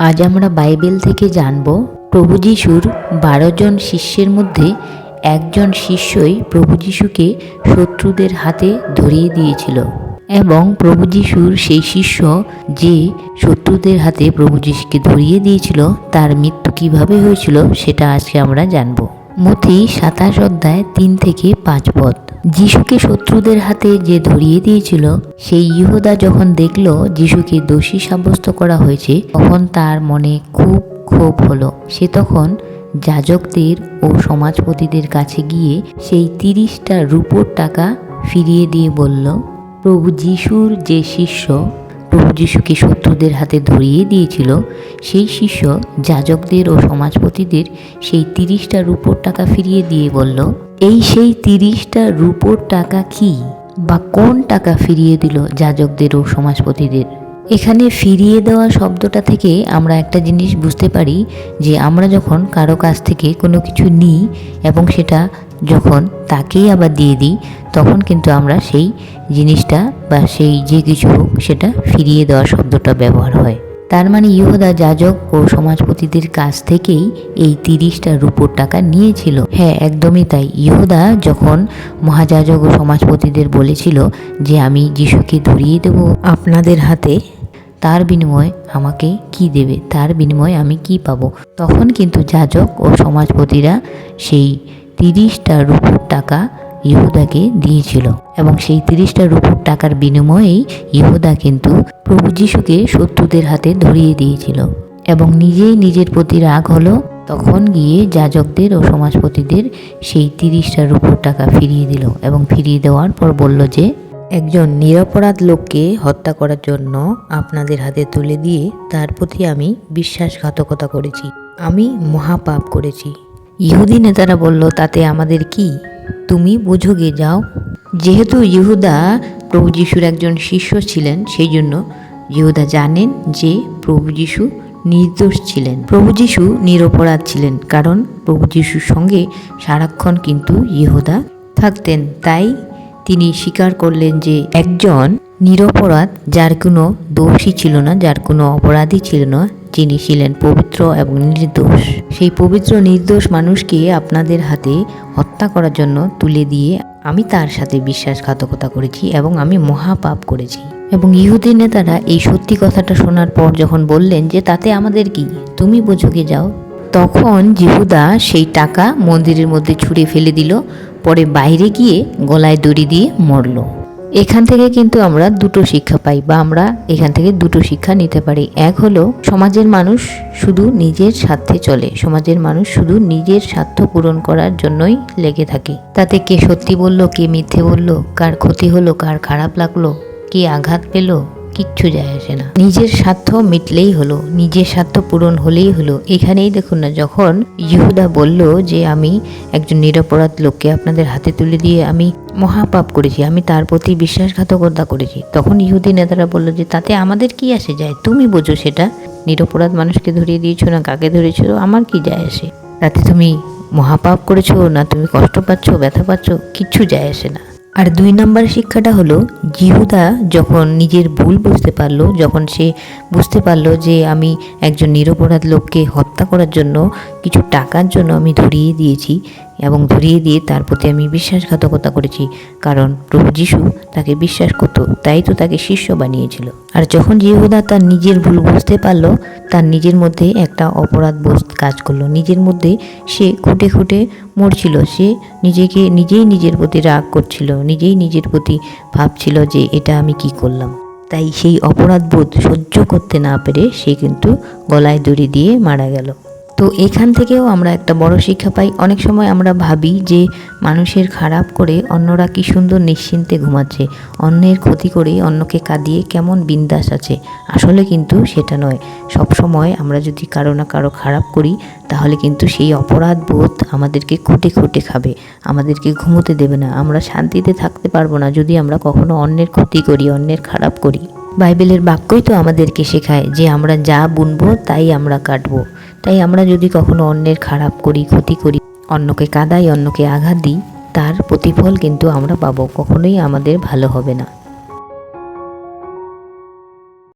আজ আমরা বাইবেল থেকে জানব প্রভু যিশুর বারো জন শিষ্যের মধ্যে একজন শিষ্যই প্রভু যিশুকে শত্রুদের হাতে ধরিয়ে দিয়েছিল এবং প্রভু যিশুর সেই শিষ্য যে শত্রুদের হাতে প্রভু যিশুকে ধরিয়ে দিয়েছিল, তার মৃত্যু কীভাবে হয়েছিল সেটা আজকে আমরা জানব। মথি সাতাশ অধ্যায় তিন থেকে পাঁচ পদ। যিশুকে শত্রুদের হাতে যে ধরিয়ে দিয়েছিল, সেই ইহুদা যখন দেখল যিশুকে দোষী সাব্যস্ত করা হয়েছে, তখন তার মনে খুব ক্ষোভ হলো। সে তখন যাজকদের ও সমাজপতিদের কাছে গিয়ে সেই তিরিশটা রূপোর টাকা ফিরিয়ে দিয়ে বলল, প্রভু যিশুর যে শিষ্য, প্রভু যিশুকে শত্রুদের হাতে ধরিয়ে দিয়েছিল, সেই শিষ্য যাজকদের ও সমাজপতিদের সেই তিরিশটা রূপোর টাকা ফিরিয়ে দিয়ে বলল এই সেই তিরিশটা রূপোর টাকা কি বা কোন টাকা ফিরিয়ে দিল যাজকদের ও সমাজপতিদের? এখানে ফিরিয়ে দেওয়া শব্দটা থেকে আমরা একটা জিনিস বুঝতে পারি যে আমরা যখন কারও কাছ থেকে কোনো কিছু নিই এবং সেটা যখন তাকেই আবার দিয়ে দিই, তখন কিন্তু আমরা সেই জিনিসটা বা সেই যে কিছু হোক সেটা ফিরিয়ে দেওয়া শব্দটা ব্যবহার হয়। তার মানে ইহুদা যাজক ও সমাজপতিদের কাছ থেকেই এই তিরিশটা রূপোর টাকা নিয়েছিল। হ্যাঁ একদমই তাই। ইহুদা যখন মহাযাজক ও সমাজপতিদের বলেছিল যে আমি যিশুকে ধরিয়ে দেব, আপনাদের হাতে তার বিনিময়ে আমাকে কি দেবে? তার বিনিময়ে আমি কি পাবো? তখন কিন্তু যাজক ও সমাজপতিরা সেই তিরিশটা রূপোর টাকা ইহুদাকে দিয়েছিল এবং সেই তিরিশটা রূপোর টাকার বিনিময়েই ইহুদা কিন্তু প্রভু যিশুকে শত্রুদের হাতে ধরিয়ে দিয়েছিল এবং নিজেই নিজের প্রতি রাগ হলো তখন গিয়ে যাজকদের ও সমাজপতিদের সেই তিরিশটা রূপোর টাকা ফিরিয়ে দিল এবং ফিরিয়ে দেওয়ার পর বলল যে একজন নিরপরাধ লোককে হত্যা করার জন্য আপনাদের হাতে তুলে দিয়ে তার প্রতি আমি বিশ্বাসঘাতকতা করেছি। আমি মহাপাপ করেছি। ইহুদি নেতারা বলল তাতে আমাদের কি তুমি বুঝো গে যাও। যেহেতু ইহুদা প্রভু যিশুর একজন শিষ্য ছিলেন, সেই জন্য ইহুদা জানেন যে প্রভু যিশু নির্দোষ ছিলেন। প্রভু যিশু নিরপরাধ ছিলেন, কারণ প্রভু যিশুর সঙ্গে সারাক্ষণ কিন্তু ইহুদা থাকতেন। তাই তিনি স্বীকার করলেন যে একজন নিরপরাধ, যার কোনো দোষী ছিল না, যার কোনো অপরাধী ছিল না যিনি ছিলেন পবিত্র এবং নির্দোষ। সেই পবিত্র, নির্দোষ মানুষকে আপনাদের হাতে হত্যা করার জন্য তুলে দিয়ে আমি তার সাথে বিশ্বাসঘাতকতা করেছি এবং আমি মহাপাপ করেছি। এবং ইহুদি নেতারা এই সত্যি কথাটা শোনার পর যখন বললেন যে, তাতে আমাদের কি? তুমি বোঝোগে যাও। তখন জিহুদা সেই টাকা মন্দিরের মধ্যে ছুঁড়ে ফেলে দিল, পরে বাইরে গিয়ে গলায় দড়ি দিয়ে মরল। এখান থেকে কিন্তু আমরা দুটো শিক্ষা পাই বা আমরা এখান থেকে দুটো শিক্ষা নিতে পারি। এক হলো সমাজের মানুষ শুধু নিজের স্বার্থে চলে। সমাজের মানুষ শুধু নিজের স্বার্থ পূরণ করার জন্যই লেগে থাকে। তাতে কে সত্যি বলল, কে মিথ্যে বলল, কার ক্ষতি হলো, কার খারাপ লাগল, কে আঘাত পেল কিচ্ছু যায় আসে না। নিজের স্বার্থ মিটলেই হলো, নিজের স্বার্থ পূরণ হলেই হলো। এখানেই দেখুন না, যখন ইহুদা বলল যে, আমি একজন নিরপরাধ লোককে আপনাদের হাতে তুলে দিয়ে আমি মহাপাপ করেছি, আমি তার প্রতি বিশ্বাসঘাতকতা করেছি। তখন ইহুদি নেতারা বলল যে, তাতে আমাদের কি আসে যায়? তুমি বোঝো সেটা। নিরপরাধ মানুষকে ধরিয়ে দিয়েছ না কাকে ধরেছো? আমার কি যায় আসে? তাতে তুমি মহাপাপ করেছ না তুমি কষ্ট পাচ্ছ, ব্যথা পাচ্ছ? কিচ্ছু যায় আসে না। আর দুই নম্বর শিক্ষাটা হলো, জিহুদা যখন নিজের ভুল বুঝতে পারল, যখন সে বুঝতে পারল যে আমি একজন নিরপরাধ লোককে হত্যা করার জন্য কিছু টাকার জন্য আমি ধরিয়ে দিয়েছি এবং ধরিয়ে দিয়ে তার প্রতি আমি বিশ্বাসঘাতকতা করেছি, কারণ প্রভু যিশু তাকে বিশ্বাস করতো, তাই তো তাকে শিষ্য বানিয়েছিল। আর যখন জিহুদা তার নিজের ভুল বুঝতে পারল, তার নিজের মধ্যে একটা অপরাধ বোধ কাজ করল। নিজের মধ্যে সে খুঁটে খুঁটে মরছিল, সে নিজেকে নিজেই নিজের প্রতি রাগ করছিল, নিজেই নিজের প্রতি ভাবছিল যে এটা আমি কি করলাম। তাই সেই অপরাধ বোধ সহ্য করতে না পেরে সে কিন্তু গলায় দড়ি দিয়ে মারা গেল। তো এখান থেকেও আমরা একটা বড় শিক্ষা পাই। অনেক সময় আমরা ভাবি যে মানুষের খারাপ করে অন্যরা কি সুন্দর নিশ্চিন্তে ঘুমাচ্ছে, অন্যের ক্ষতি করে অন্যকে কাঁদিয়ে কেমন বিন্দাস আছে। আসলে কিন্তু সেটা নয়। সব সময় আমরা যদি কারও না কারও খারাপ করি, তাহলে কিন্তু সেই অপরাধ বোধ আমাদেরকে খুঁটে খুঁটে খাবে। আমাদেরকে ঘুমোতে দেবে না। আমরা শান্তিতে থাকতে পারব না যদি আমরা কখনো অন্যের ক্ষতি করি, অন্যের খারাপ করি। বাইবেলের বাক্যই তো আমাদেরকে শেখায় যে আমরা যা বুনবো, তাই আমরা কাটবো। তাই আমরা যদি কখনো অন্যের খারাপ করি, ক্ষতি করি, অন্যকে কাদাই, অন্যকে আঘাত দিই, তার প্রতিফল কিন্তু আমরা পাবো। কখনোই আমাদের ভালো হবে না।